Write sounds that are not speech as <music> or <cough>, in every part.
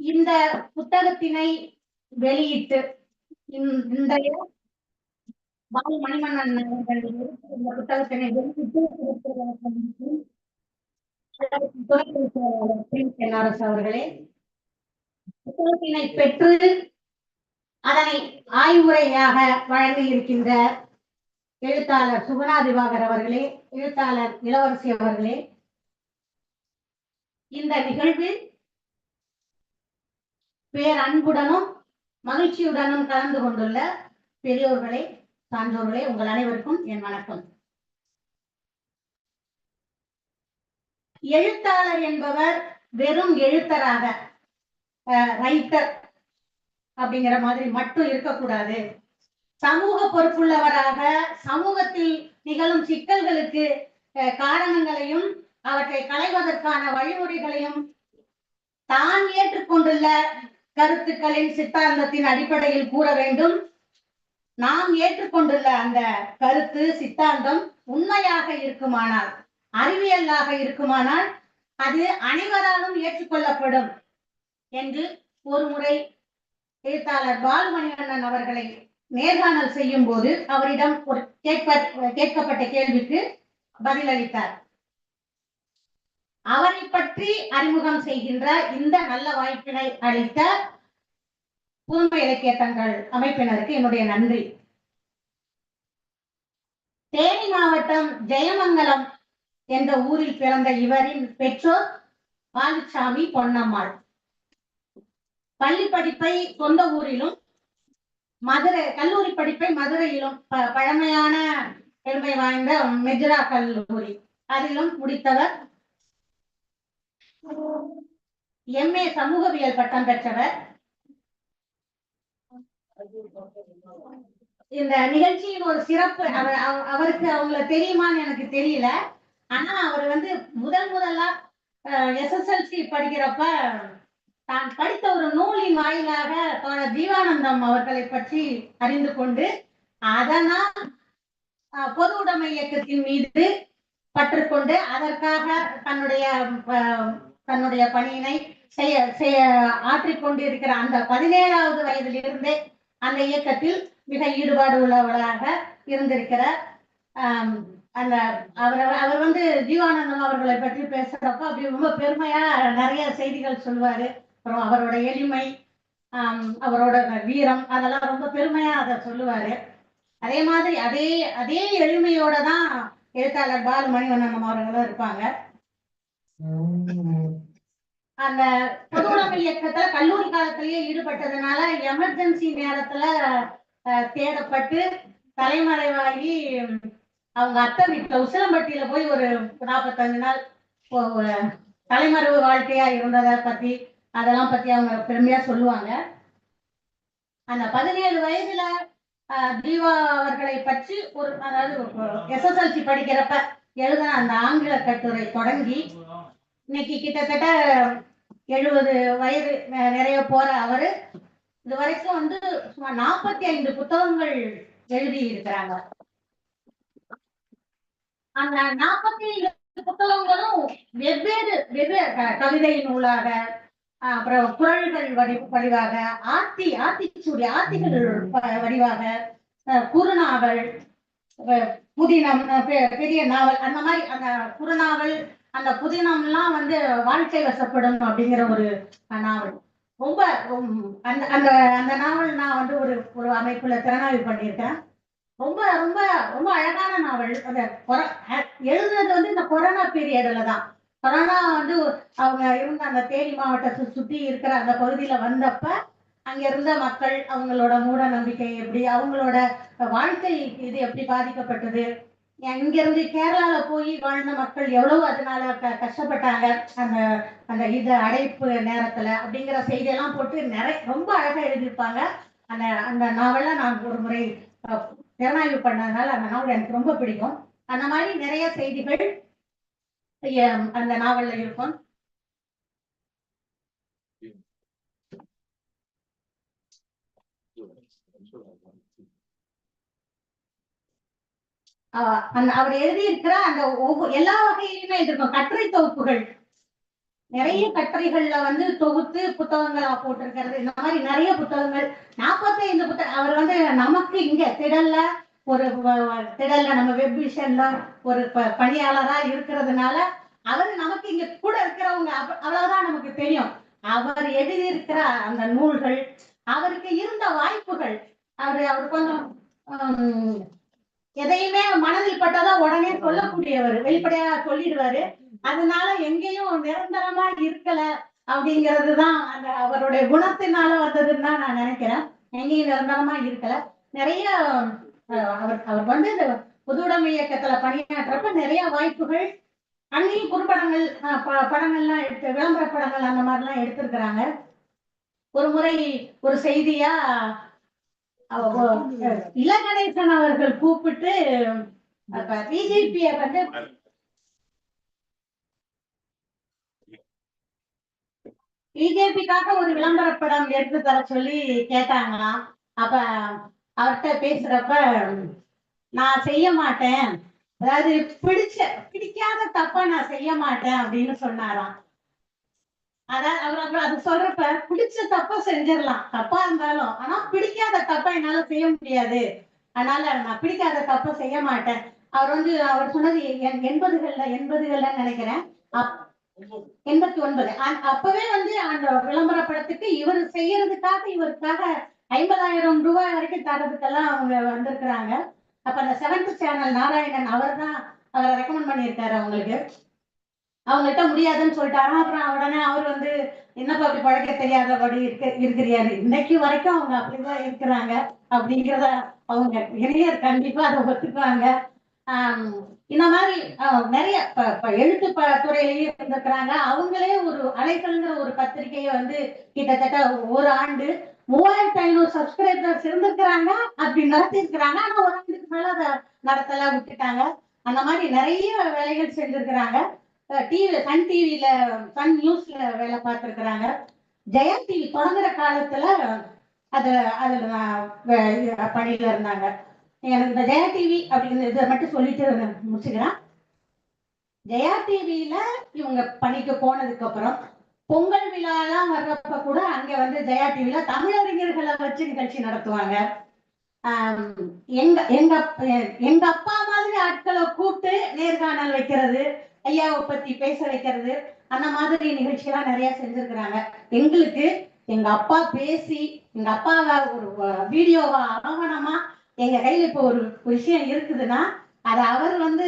இந்த புத்தகத்தினை வெளியிட்டு இந்த- இந்த பாலு மணிமன்னன் அவர்கள் இந்த புத்தகத்தினை வெளியிட்டு அவர்களே புத்தகத்தினை பெற்று அதனை ஆய்வுரையாக வழங்கி இருக்கின்ற எழுத்தாளர் சுகுணா திவாகர் அவர்களே எழுத்தாளர் இளவரசி அவர்களே இந்த நிகழ்வில் பேர் அன்புடனும் மகிழ்ச்சியுடனும் கலந்து கொண்டுள்ள பெரியோர்களே சான்றோர்களே உங்கள் அனைவருக்கும் என் வணக்கம். எழுத்தாளர் என்பவர் வெறும் எழுத்தராக ரைட்டர் அப்படிங்கிற மாதிரி மட்டும் இருக்கக்கூடாது. சமூக பொறுப்புள்ளவராக சமூகத்தில் நிகழும் சிக்கல்களுக்கு காரணங்களையும் அவற்றை களைவதற்கான வழிமுறைகளையும் தான் ஏற்றுக்கொண்டுள்ள கருத்துக்களின் சித்தாந்தத்தின் அடிப்படையில் கூற வேண்டும். நாம் ஏற்றுக்கொண்டுள்ள அந்த கருத்து சித்தாந்தம் உண்மையாக இருக்குமானால் அறிவியலாக இருக்குமானால் அது அனைவராலும் ஏற்றுக்கொள்ளப்படும் என்று ஒரு முறை எழுத்தாளர் பாலுமணிகண்ணன் அவர்களை நேர்காணல் செய்யும் போது அவரிடம் ஒரு கேட்ப கேட்கப்பட்ட கேள்விக்கு பதிலளித்தார். அவரை பற்றி அறிமுகம் செய்கின்ற இந்த நல்ல வாய்ப்பினை அளித்த புதுமை இலக்கிய தங்கள் அமைப்பினருக்கு என்னுடைய நன்றி. தேனி மாவட்டம் ஜெயமங்கலம் என்ற ஊரில் பிறந்த இவரின் பெற்றோர் பாலுசாமி பொன்னம்மாள். பள்ளி படிப்பை சொந்த ஊரிலும் மதுரை கல்லூரி படிப்பை மதுரையிலும் ப- பழமையான பெருமை வாய்ந்த மெஜுரா கல்லூரி. அதிலும் முடித்தவர் எம்ஏ சமூகவியல் பட்டம் பெற்றவர். இந்த நிகழ்ச்சியின் ஒரு சிறப்பு அவர் அவருக்கு அவங்கள தெரியுமான்னு எனக்கு தெரியல. ஆனா அவர் வந்து முதல் முதலா எஸ்எஸ்எல்சி படிக்கிறப்ப தான் படித்த ஒரு நூலின் வாயிலாக ஜீவானந்தம் அவர்களை பற்றி அறிந்து கொண்டு அதனால் பொது உடைமை இயக்கத்தின் மீது பற்றுக்கொண்டு அதற்காக தன்னுடைய தன்னுடைய பணியினை செய்ய செய்ய ஆற்றிக்கொண்டிருக்கிற அந்த பதினேழாவது வயதிலிருந்தே அந்த இயக்கத்தில் மிக ஈடுபாடு உள்ளவர்களாக இருந்திருக்கிற ஆஹ் அந்த அவர் அவர் வந்து ஜீவானந்தம் அவர்களை பற்றி பேசுறப்ப அப்படி ரொம்ப பெருமையா நிறைய செய்திகள் சொல்லுவாரு. அப்புறம் அவரோட எளிமை ஆஹ் அவரோட வீரம் அதெல்லாம் ரொம்ப பெருமையா அதை சொல்லுவாரு. அதே மாதிரி அதே அதே எளிமையோட தான் எழுத்தாளர் பாலு மணிவண்ணன் அவர்களும் இருப்பாங்க. அந்த பொது உடைமை இயக்கத்துல கல்லூரி காலத்திலேயே ஈடுபட்டதுனால எமர்ஜென்சி நேரத்துல அஹ், தேடப்பட்டு தலைமறைவாகி அவங்க அத்தை வீட்டுல உசிலம்பட்டியில போய் ஒரு நாற்பத்தஞ்சு நாள் தலைமறைவு வாழ்க்கையா இருந்ததை பத்தி அதெல்லாம் பத்தி அவங்க பெருமையா சொல்லுவாங்க. அந்த பதினேழு வயதுல தீபா அவர்களை பற்றி ஒரு அதாவது எஸ்எஸ்எல்சி படிக்கிறப்ப எழுதின அந்த ஆங்கில கட்டுரை தொடங்கி இன்னைக்கு கிட்டத்தட்ட எழுபது வயது நிறைய போற அவரு. இது வரைக்கும் வந்து சுமார் நாற்பத்தி ஐந்து புத்தகங்கள் எழுதி இருக்கிறாங்க. அந்த நாற்பத்தி ஐந்து புத்தகங்களும் வெவ்வேறு வெவ்வேறு க- கவிதை நூலாக அஹ், அப்புறம் குரல்கள் வடி வடிவாக ஆத்தி ஆத்திச்சூடி ஆத்திகள் ப- வடிவாக அஹ், குறுநாவல் புதினம் பெரிய நாவல் அந்த மாதிரி அந்த குறுநாவல் அந்த புதினம்லாம் வந்து வாழ்க்கை வசப்படும் அப்படிங்கிற ஒரு நாவல். ரொம்ப உம், அந்த அந்த அந்த நாவல் நான் வந்து ஒரு ஒரு அமைப்புல திறனாய்வு பண்ணியிருக்கேன். ரொம்ப ரொம்ப ரொம்ப அழகான நாவல். அந்த கொர- எழுதுனது வந்து இந்த கொரோனா பீரியட்ல தான். கொரோனா வந்து அவங்க இருந்த அந்த தேனி மாவட்டத்தை சுற்றி இருக்கிற அந்த பகுதியில வந்தப்ப அங்க இருந்த மக்கள் அவங்களோட மூட நம்பிக்கை எப்படி அவங்களோட வாழ்க்கை இது எப்படி பாதிக்கப்பட்டது இங்கிருந்து கேரளால போய் வாழ்ந்த மக்கள் எவ்வளவு அதனால க- கஷ்டப்பட்டாங்க. அந்த அந்த இது அடைப்பு நேரத்துல அப்படிங்கிற செய்தியெல்லாம் போட்டு நிறைய ரொம்ப அழகா எழுதியிருப்பாங்க. அந்த அந்த நாவலை நான் ஒரு முறை திறனாய்வு பண்ணதுனால அந்த நாவல் எனக்கு ரொம்ப பிடிக்கும். அந்த மாதிரி நிறைய செய்திகள் அந்த நாவல்ல இருக்கும். அவர் எழுதியிருக்கிற அந்த ஒவ்வொரு எல்லா வகையிலுமே இருக்கும் கட்டுரை தொகுப்புகள். நிறைய கட்டுரைகள்ல வந்து தொகுத்து புத்தகங்களா போட்டிருக்கிறது. இந்த மாதிரி நிறைய புத்தகங்கள். நாற்பத்தைந்து புத்தகம் அவர் வந்து நமக்கு இங்க திடல்ல ஒரு திடல்ல நம்ம வெப் விஷன்ல ஒரு ப- பணியாளரா இருக்கிறதுனால அவர் நமக்கு இங்க கூட இருக்கிறவங்க அவ்வளவுதான் நமக்கு தெரியும். அவர் எழுதியிருக்கிற அந்த நூல்கள் அவருக்கு இருந்த வாய்ப்புகள் அவர் அவர் கொஞ்சம் எதையுமே மனதில் பட்டதா உடனே சொல்லக்கூடியவர் வெளிப்படையா சொல்லிடுவாரு. அதனால எங்கேயும் நிரந்தரமா இருக்கல அப்படிங்கிறதுதான் அந்த அவருடைய குணத்தினால வந்ததுன்னு தான் நான் நினைக்கிறேன். எங்கேயும் நிரந்தரமா இருக்கல. நிறைய அவர் அவர் வந்து இந்த பொதுவுடைமை இயக்கத்துல பணியாற்றப்ப நிறைய வாய்ப்புகள் அங்கேயும் குறும்படங்கள் படங்கள்லாம் எடுத்து விளம்பர படங்கள் அந்த மாதிரிலாம் எடுத்திருக்கிறாங்க. ஒரு முறை ஒரு செய்தியா இலகணேசன் அவர்கள் கூப்பிட்டு பிஜேபிய வந்து பிஜேபிக்காக ஒரு விளம்பர படம் எடுத்து தர சொல்லி கேட்டாங்களாம். அப்ப அவர்கிட்ட பேசுறப்ப நான் செய்ய மாட்டேன். அதாவது பிடிச்ச பிடிக்காத தப்ப நான் செய்ய மாட்டேன் அப்படின்னு சொன்னாராம். அதான் அவர் அப்புறம் அது சொல்றப்ப பிடிச்ச தப்ப செஞ்சிடலாம். தப்பா இருந்தாலும் ஆனா பிடிக்காத தப்ப என்னால செய்ய முடியாது. அதனால நான் பிடிக்காத தப்ப செய்ய மாட்டேன். அவர் வந்து அவர் சொன்னது என் எண்பதுகள்ல எண்பதுகள்ல நினைக்கிறேன். அப்- எண்பத்தி ஒன்பது அப்பவே வந்து அந்த விளம்பர படத்துக்கு இவர் செய்யறதுக்காக இவருக்காக ஐம்பதாயிரம் ரூபாய் வரைக்கும் தரதுக்கெல்லாம் அவங்க வந்திருக்கிறாங்க. அப்ப அந்த செவன்த் சேனல் நாராயணன் அவர் தான் அவரை ரெக்கமெண்ட் பண்ணியிருக்காரு அவங்களுக்கு. அவங்கள்ட்ட முடியாதுன்னு சொல்லிட்டாரா? அப்புறம் உடனே அவர் வந்து என்னப்பா அப்படி பழக்க தெரியாதபடி இருக்க இருக்கிறியாரு இன்னைக்கு வரைக்கும் அவங்க அப்படிதான் இருக்கிறாங்க அப்படிங்கிறத அவங்க இளைஞர் கண்டிப்பா அதை ஒத்துக்குவாங்க. ஆஹ் இந்த மாதிரி நிறைய எழுத்து ப- துறையிலேயே இருந்திருக்கிறாங்க. அவங்களே ஒரு அலைகள்ங்கிற ஒரு பத்திரிகையை வந்து கிட்டத்தட்ட ஒரு ஆண்டு மூவாயிரத்தி ஐநூறு சப்ஸ்கிரைபர்ஸ் இருந்திருக்கிறாங்க அப்படி நடத்திருக்கிறாங்க ஆனா ஒரு ஆண்டுக்கு மேல அதை நடத்தலாம் விட்டுட்டாங்க. அந்த மாதிரி நிறைய வேலைகள் செஞ்சிருக்கிறாங்க. டிவி சன் டிவியில சன் நியூஸ்ல வேலை பார்த்துருக்குறாங்க. ஜெயா டிவி தொடங்குற காலத்துல அது அதுல பணியில இருந்தாங்க. எனக்கு இந்த ஜெயா டிவி அப்படிங்கிற இதை மட்டும் சொல்லிட்டு முடிச்சுக்கிறேன். ஜெயா டிவியில இவங்க பணிக்கு போனதுக்கு அப்புறம் பொங்கல் விழாலாம் வர்றப்ப கூட அங்க வந்து ஜெயா டிவில தமிழறிஞர்களை வச்சு நிகழ்ச்சி நடத்துவாங்க. எங்க எங்க எங்க அப்பா மாதிரி ஆட்களை கூப்பிட்டு நேர்காணல் வைக்கிறது. ஐயாவை பத்தி பேச வைக்கிறது அந்த மாதிரி நிகழ்ச்சியெல்லாம் நிறைய செஞ்சிருக்கிறாங்க. எங்களுக்கு எங்க அப்பா பேசி எங்க அப்பாவை ஒரு வீடியோவா ஆவணமா எங்க கையில இப்போ ஒரு விஷயம் இருக்குதுன்னா அது அவர் வந்து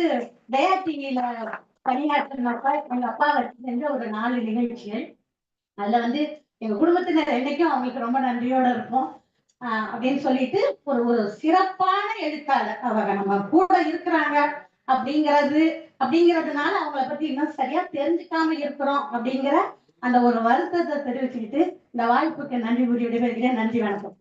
தயா டிவியில பணியாற்றினப்ப எங்க அப்பா வச்சு செஞ்ச ஒரு நாலு நிகழ்ச்சிகள். அதுல வந்து எங்க குடும்பத்தினர் என்னைக்கும் அவங்களுக்கு ரொம்ப நன்றியோட இருப்போம். ஆஹ் அப்படின்னு சொல்லிட்டு ஒரு ஒரு சிறப்பான எழுத்தாளர். அவங்க நம்ம கூட இருக்கிறாங்க. அப்படிங்கிறது அப்படிங்கிறதுனால அவங்கள பத்தி இன்னும் சரியா தெரிஞ்சுக்காம இருக்கிறோம் அப்படிங்கிற அந்த ஒரு வருத்தத்தை தெரிவிச்சுக்கிட்டு இந்த வாய்ப்புக்கு நன்றி கூறி விடைபெறுகிறேன். நன்றி வணக்கம்.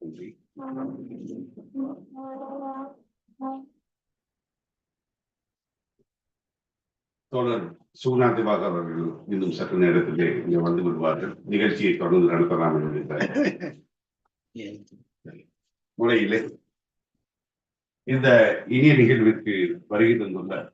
நன்றி. தோழர் சுகுணா திவாகர் அவர்கள் இன்னும் சற்று நேரத்திலே இங்கே வந்து விடுவார்கள். நிகழ்ச்சியை தொடர்ந்து நடத்தலாம் என்கின்ற <laughs> முறையிலே இந்த இனிய நிகழ்விற்கு வருகை தந்துள்ள